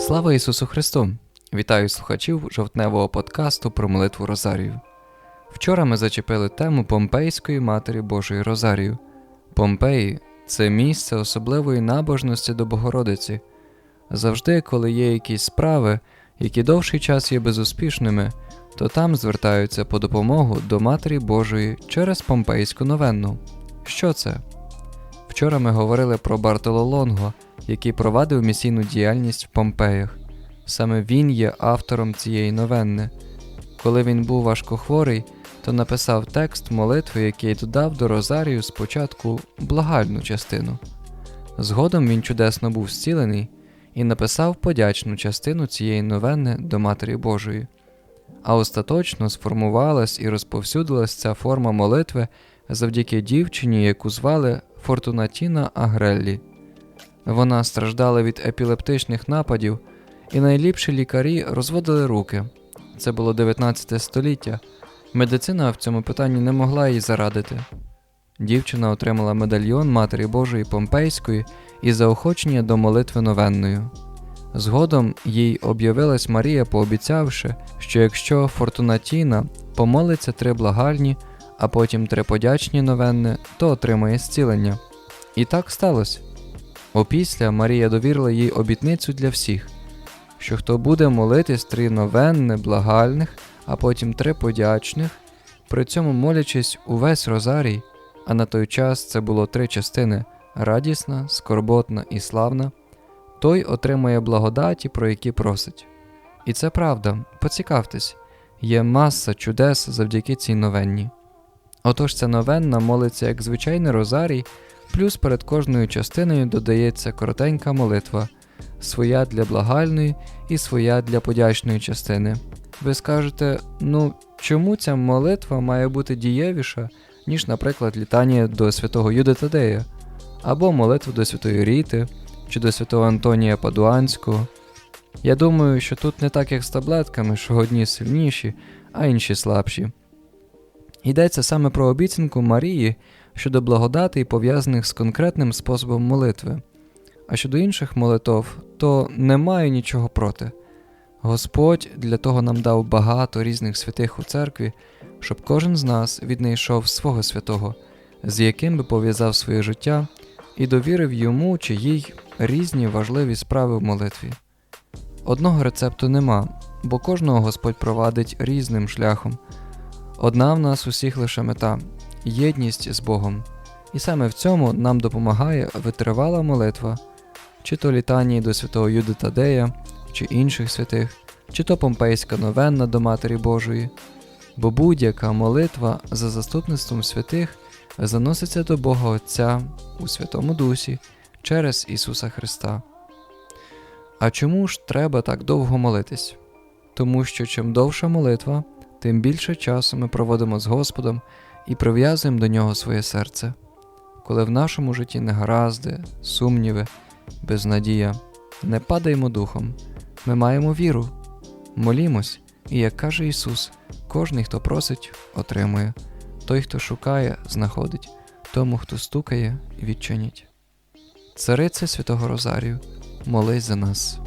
Слава Ісусу Христу! Вітаю слухачів жовтневого подкасту про молитву Розарію. Вчора ми зачепили тему Помпейської Матері Божої Розарію. Помпеї це місце особливої набожності до Богородиці. Завжди, коли є якісь справи, які довший час є безуспішними, то там звертаються по допомогу до Матері Божої через Помпейську новенну. Що це? Вчора ми говорили про Бартоло Лонго, який провадив місійну діяльність в Помпеях. Саме він є автором цієї новенни. Коли він був важкохворий, то написав текст молитви, який додав до Розарію спочатку благальну частину. Згодом він чудесно був зцілений і написав подячну частину цієї новенни до Матері Божої. А остаточно сформувалась і розповсюдилась ця форма молитви завдяки дівчині, яку звали Фортунатіна Агреллі. Вона страждала від епілептичних нападів, і найліпші лікарі розводили руки. Це було 19 століття. Медицина в цьому питанні не могла їй зарадити. Дівчина отримала медальйон Матері Божої Помпейської і заохочення до молитви новенною. Згодом їй об'явилась Марія, пообіцявши, що якщо Фортунатіна помолиться три благальні, а потім три подячні новенни, то отримає зцілення. І так сталося. Опісля Марія довірила їй обітницю для всіх, що хто буде молитись три новенни благальних, а потім три подячних, при цьому молячись увесь розарій, а на той час це було три частини радісна, скорботна і славна, той отримає благодаті, про які просить. І це правда, поцікавтесь, є маса чудес завдяки цій новенні. Отож ця новенна молиться як звичайний розарій, плюс перед кожною частиною додається коротенька молитва, своя для благальної і своя для подячної частини. Ви скажете, ну чому ця молитва має бути дієвіша, ніж, наприклад, літання до святого Юди Тадея, або молитва до святої Ріти чи до святого Антонія Падуанського? Я думаю, що тут не так, як з таблетками, що одні сильніші, а інші слабші. Йдеться саме про обіцянку Марії щодо благодатей, пов'язаних з конкретним способом молитви. А щодо інших молитов, то не маю нічого проти. Господь для того нам дав багато різних святих у церкві, щоб кожен з нас віднайшов свого святого, з яким би пов'язав своє життя і довірив йому чи їй різні важливі справи в молитві. Одного рецепту нема, бо кожного Господь провадить різним шляхом. Одна в нас усіх лише мета єдність з Богом. І саме в цьому нам допомагає витривала молитва, чи то літанії до святого Юди Тадея, чи інших святих, чи то помпейська новенна до Матері Божої, бо будь-яка молитва за заступництвом святих заноситься до Бога Отця у Святому Дусі через Ісуса Христа. А чому ж треба так довго молитись? Тому що чим довша молитва, тим більше часу ми проводимо з Господом і прив'язуємо до нього своє серце. Коли в нашому житті негаразди, сумніви, безнадія, не падаємо духом, ми маємо віру, молімось, і, як каже Ісус, кожний, хто просить, отримує, той, хто шукає, знаходить, тому, хто стукає, відчинять. Царице Святого Розарію, молись за нас.